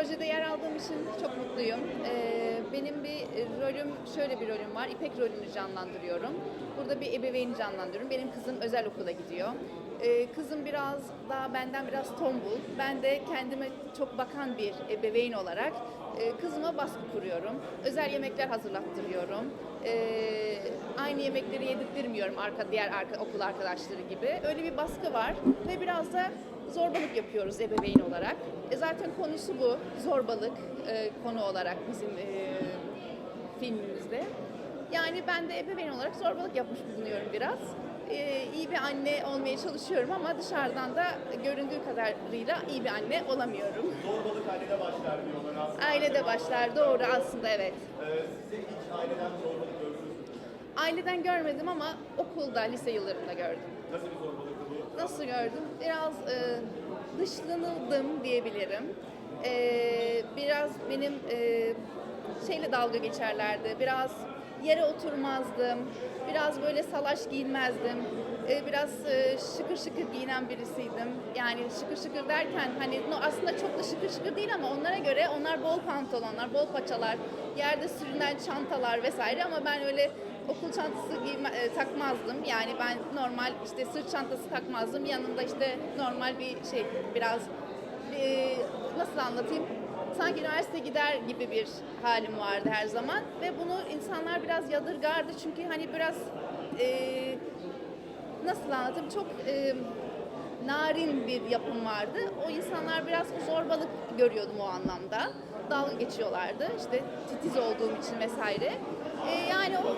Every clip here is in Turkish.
projede yer aldığım için çok mutluyum. Ee, benim bir rolüm, şöyle bir rolüm var. İpek rolünü canlandırıyorum. Burada bir ebeveyni canlandırıyorum. Benim kızım özel okula gidiyor. Ee, kızım biraz daha benden biraz tombul. Ben de kendime çok bakan bir ebeveyn olarak e, kızıma baskı kuruyorum. Özel yemekler hazırlattırıyorum. Ee, aynı yemekleri yedirtmiyorum arka diğer arka, okul arkadaşları gibi. Öyle bir baskı var ve biraz da zorbalık yapıyoruz ebeveyn olarak. E zaten konusu bu. Zorbalık e, konu olarak bizim e, filmimizde. Yani ben de ebeveyn olarak zorbalık yapmış bulunuyorum biraz. E, iyi bir anne olmaya çalışıyorum ama dışarıdan da göründüğü kadarıyla iyi bir anne olamıyorum. Zorbalık ailede başlar diyorlar aslında. Ailede başlar doğru aslında evet. Ee, size hiç aileden zorbalık gördünüz mü? Aileden görmedim ama okulda, lise yıllarında gördüm. Nasıl bir zorbalıktı bu? Nasıl gördüm? Biraz e, dışlanıldım diyebilirim. E, biraz benim e, şeyle dalga geçerlerdi. Biraz yere oturmazdım. Biraz böyle salaş giyinmezdim. E, biraz e, şıkır şıkır giyinen birisiydim. Yani şıkır şıkır derken hani no, aslında çok da şıkır şıkır değil ama onlara göre onlar bol pantolonlar, bol paçalar, yerde sürünen çantalar vesaire ama ben öyle okul çantası giyme, e, takmazdım. Yani ben normal işte sırt çantası takmazdım. Yanında işte normal bir şey biraz e, nasıl anlatayım? Sanki üniversite gider gibi bir halim vardı her zaman ve bunu insanlar biraz yadırgardı çünkü hani biraz e, nasıl anlatayım çok e, narin bir yapım vardı. O insanlar biraz o zorbalık görüyordum o anlamda. Dalga geçiyorlardı işte titiz olduğum için vesaire. E, yani o,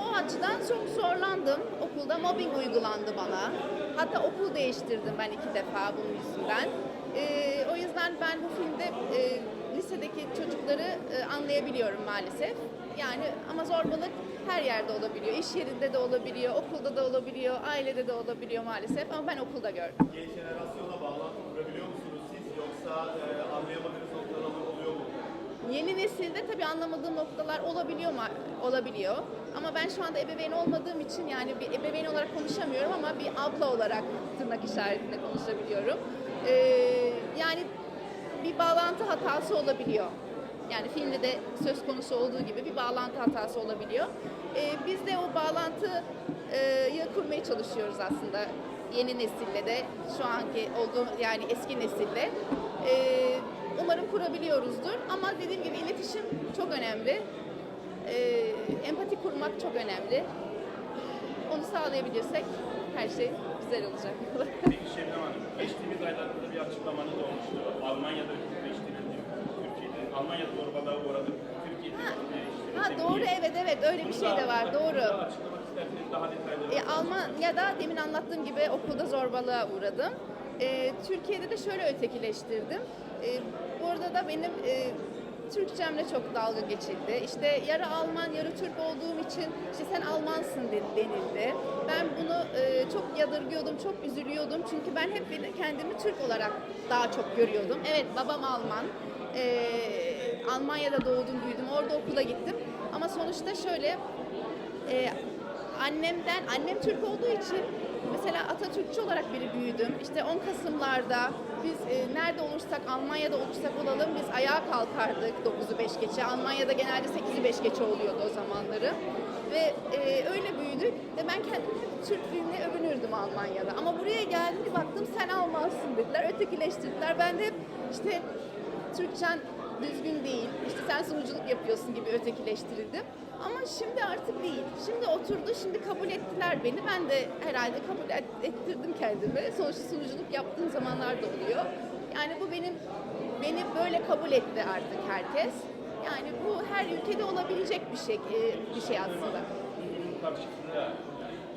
o açıdan çok zorlandım. Okulda mobbing uygulandı bana. Hatta okul değiştirdim ben iki defa bunun yüzünden. E, o yüzden ben bu filmde e, lisedeki çocukları e, anlayabiliyorum maalesef. Yani ama zorbalık her yerde olabiliyor. İş yerinde de olabiliyor, okulda da olabiliyor, ailede de olabiliyor maalesef. Ama ben okulda gördüm. Genç jenerasyonla bağlantı kurabiliyor musunuz siz? Yoksa e, anlayamadığınız noktalar oluyor mu? Yeni nesilde tabii anlamadığım noktalar olabiliyor mu? Olabiliyor. Ama ben şu anda ebeveyn olmadığım için yani bir ebeveyn olarak konuşamıyorum ama bir abla olarak tırnak işaretinde konuşabiliyorum. Ee, yani bir bağlantı hatası olabiliyor. Yani filmde de söz konusu olduğu gibi bir bağlantı hatası olabiliyor. Ee, biz de o bağlantıyı kurmaya çalışıyoruz aslında yeni nesille de şu anki olduğum yani eski nesille. Ee, umarım kurabiliyoruzdur ama dediğim gibi iletişim çok önemli. Ee, empati kurmak çok önemli. Onu sağlayabilirsek her şey güzel olacak. Peki Şebnem Hanım, geçtiğimiz aylarda da bir açıklamanız olmuştu. Almanya'da Almanya'da zorbalığa uğradık, Türkiye'de. Ha doğru evet evet öyle bir şey de var doğru. E, Almanya'da demin anlattığım gibi okulda zorbalığa uğradım. E, Türkiye'de de şöyle ötekileştirdim. E, bu arada da benim e, Türkçemle çok dalga geçildi. İşte yarı Alman, yarı Türk olduğum için işte sen Almansın de- denildi. Ben bunu e, çok yadırgıyordum, çok üzülüyordum. Çünkü ben hep kendimi Türk olarak daha çok görüyordum. Evet babam Alman. E, Almanya'da doğdum, büyüdüm. Orada okula gittim. Ama sonuçta şöyle e, annemden, annem Türk olduğu için mesela Atatürkçü olarak biri büyüdüm. İşte 10 Kasım'larda biz e, nerede olursak, Almanya'da olursak olalım biz ayağa kalkardık 9'u 5 geçe. Almanya'da genelde 8'i 5 geçe oluyordu o zamanları. Ve e, öyle büyüdük ve ben kendimi hep Türklüğümle övünürdüm Almanya'da. Ama buraya geldim bir baktım sen Almansın dediler, ötekileştirdiler. Ben de hep işte Türkçen düzgün değil, işte sen sunuculuk yapıyorsun gibi ötekileştirildim. Ama şimdi artık değil. Şimdi oturdu, şimdi kabul ettiler beni. Ben de herhalde kabul et- ettirdim kendimi. Sonuçta sunuculuk yaptığım zamanlar da oluyor. Yani bu benim, beni böyle kabul etti artık herkes. Yani bu her ülkede olabilecek bir şey, e, bir şey aslında.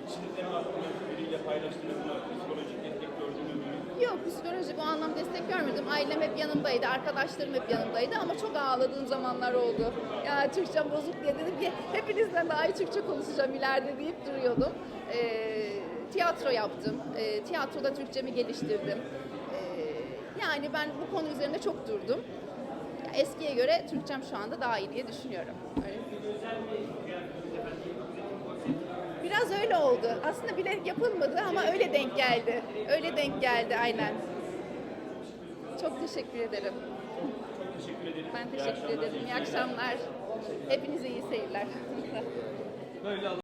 Bunun karşısında içinizde mi aklınız biriyle paylaştınız mı? Psikolojik destek gördünüz mü? Yok psikolojik o anlamda destek görmedim. Ailem hep yanımdaydı, arkadaşlarım hep yanımdaydı ama çok ağladığım zamanlar oldu. Ya Türkçem bozuk diye dedim ki hepinizden daha iyi Türkçe konuşacağım ileride deyip duruyordum. Ee, tiyatro yaptım. Ee, tiyatroda Türkçemi geliştirdim. Ee, yani ben bu konu üzerinde çok durdum. Eskiye göre Türkçem şu anda daha iyi diye düşünüyorum. Öyle. Biraz öyle oldu. Aslında bilerek yapılmadı ama öyle denk geldi. Öyle denk geldi aynen. Çok teşekkür ederim. Ben teşekkür ederim. İyi akşamlar. Hepinize iyi seyirler. Böyle